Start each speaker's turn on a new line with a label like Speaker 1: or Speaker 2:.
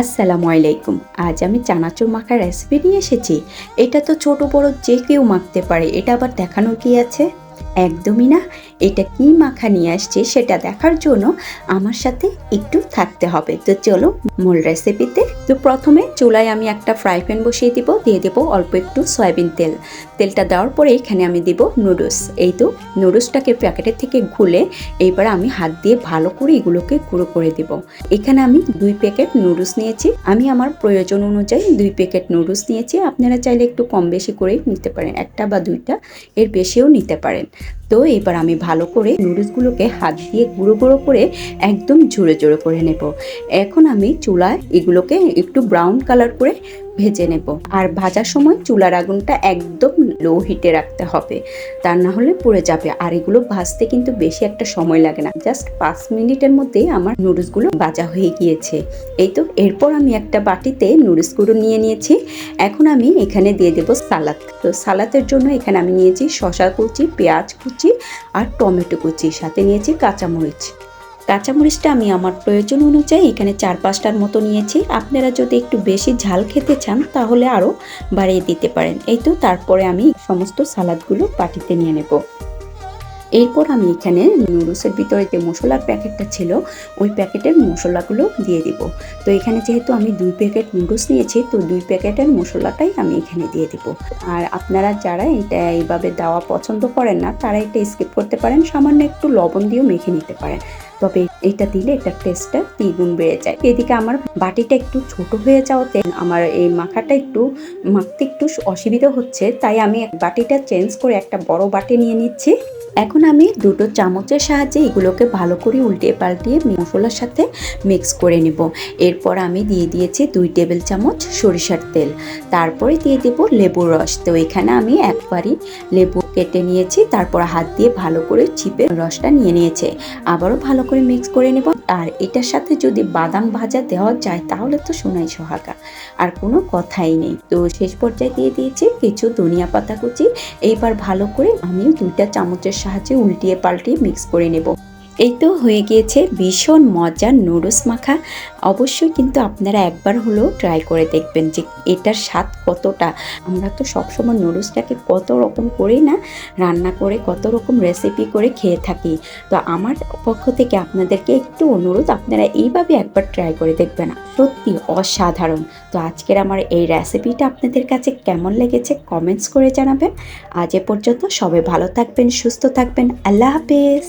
Speaker 1: আসসালামু আলাইকুম। আজ আমি চানাচুর মাখার রেসিপি নিয়ে এসেছি। এটা তো ছোট বড় যে কেউ মাখতে পারে, এটা আবার দেখানোর কি আছে? একদমই না। এটা কি মাখা নিয়ে আসছে সেটা দেখার জন্য আমার সাথে একটু থাকতে হবে। তো চলো মূল রেসিপিতে তো প্রথমে চুলায় আমি একটা ফ্রাই প্যান বসিয়ে দিব, দিয়ে দেবো অল্প একটু সয়াবিন তেল। তেলটা দেওয়ার পরে এখানে আমি দেব নুডলস এই তো নুডলসটাকে প্যাকেটের থেকে ঘুলে এইবার আমি হাত দিয়ে ভালো করে এগুলোকে গুঁড়ো করে দেব। এখানে আমি দুই প্যাকেট নুডলস নিয়েছি। আমি আমার প্রয়োজন অনুযায়ী দুই প্যাকেট নুডলস নিয়েছি। আপনারা চাইলে একটু কম বেশি করে নিতে পারেন, একটা বা দুইটা। এর বেশিও নিতে পারেন। তো এবার আমি ভালো করে নুডলসগুলোকে হাত দিয়ে গুঁড়ো গুঁড়ো করে একদম ঝুড়ো জোরে করে নেব। এখন আমি চুলায় এগুলোকে একটু ব্রাউন কালার করে ভেজে নেব। আর ভাজার সময় চুলার আগুনটা একদম লো হিটে রাখতে হবে। তা না হলে পুড়ে যাবে। আর এগুলো ভাজতে কিন্তু বেশি একটা সময় লাগে না। জাস্ট পাঁচ মিনিটের মধ্যে আমার নুডলসগুলো ভাজা হয়ে গিয়েছে। এই তো, এরপর আমি একটা বাটিতে নুডলসগুলো নিয়ে নিয়েছি। এখন আমি এখানে দিয়ে দেবো সালাদ। তো সালাদের জন্য এখানে আমি নিয়েছি শশা কুচি, পেঁয়াজ কুচি আর টমেটো কুচি। সাথে নিয়েছি কাঁচামরিচ। কাঁচামরিচটা আমি আমার প্রয়োজন অনুযায়ী এখানে চার পাঁচটার মতো নিয়েছি। আপনারা যদি একটু বেশি ঝাল খেতে চান, তাহলে আরও বাড়িয়ে দিতে পারেন। এই তো, তারপরে আমি সমস্ত সালাদগুলো পাটিতে নিয়ে নেব। এরপর আমি এখানে নুডলসের ভিতরে যে মশলার প্যাকেটটা ছিল, ওই প্যাকেটের মশলাগুলো দিয়ে দিব। তো এখানে যেহেতু আমি দুই প্যাকেট নুডলস নিয়েছি, তো দুই প্যাকেটের মশলাটাই আমি এখানে দিয়ে দিব। আর আপনারা যারা এটা এইভাবে দেওয়া পছন্দ করেন না, তারা এটা স্কিপ করতে পারেন, সামান্য একটু লবণ দিয়েও মেখে নিতে পারেন। তবে এটা দিলে এটা টেস্টটা দ্বিগুণ বেড়ে যায়। এদিকে আমার বাটিটা একটু ছোট হয়ে যাওয়াতে আমার এই মাখাটা একটু মাখতে একটু অসুবিধা হচ্ছে, তাই আমি বাটিটা চেঞ্জ করে একটা বড় বাটি নিয়ে নিচ্ছি। এখন আমি দুটো চামচের সাহায্যে এগুলোকে ভালো করে উল্টে পাল্টিয়ে মশলার সাথে মিক্স করে নেব। এরপর আমি দিয়ে দিয়েছি দুই টেবিল চামচ সরিষার তেল। তারপরে দিয়ে দেব লেবুর রস। তো এখানে আমি একবারই লেবু কেটে নিয়েছি, তারপর হাত দিয়ে ভালো করে চিপে রসটা নিয়ে নিয়েছে। আবারও ভালো করে মিক্স করে নেব। আর এটার সাথে যদি বাদাম ভাজা দেওয়া যায়, তাহলে তো সোনাই সোহাগা। আর কোনো কথাই নেই। তো শেষ পর্যায়ে দিয়ে দিয়েছি কিছু ধনিয়া পাতা কুচি এইবার ভালো করে আমি দুইটা চামচের সাহায্যে উল্টিয়ে পাল্টিয়ে মিক্স করে নেব। এই তো হয়ে গিয়েছে ভীষণ মজার নুডলস মাখা। অবশ্যই কিন্তু আপনারা একবার হলেও ট্রাই করে দেখবেন যে এটার স্বাদ কতটা। আমরা তো সবসময় নুডলসটাকে কত রকম করেই না রান্না করে, কত রকম রেসিপি করে খেয়ে থাকি। তো আমার পক্ষ থেকে আপনাদেরকে একটু অনুরোধ, আপনারা এইভাবে একবার ট্রাই করে দেখবেন। সত্যি অসাধারণ। তো আজকের আমার এই রেসিপিটা আপনাদের কাছে কেমন লেগেছে কমেন্টস করে জানাবেন। আজ এ পর্যন্ত সবাই ভালো থাকবেন, সুস্থ থাকবেন। আল্লাহ হাফেজ।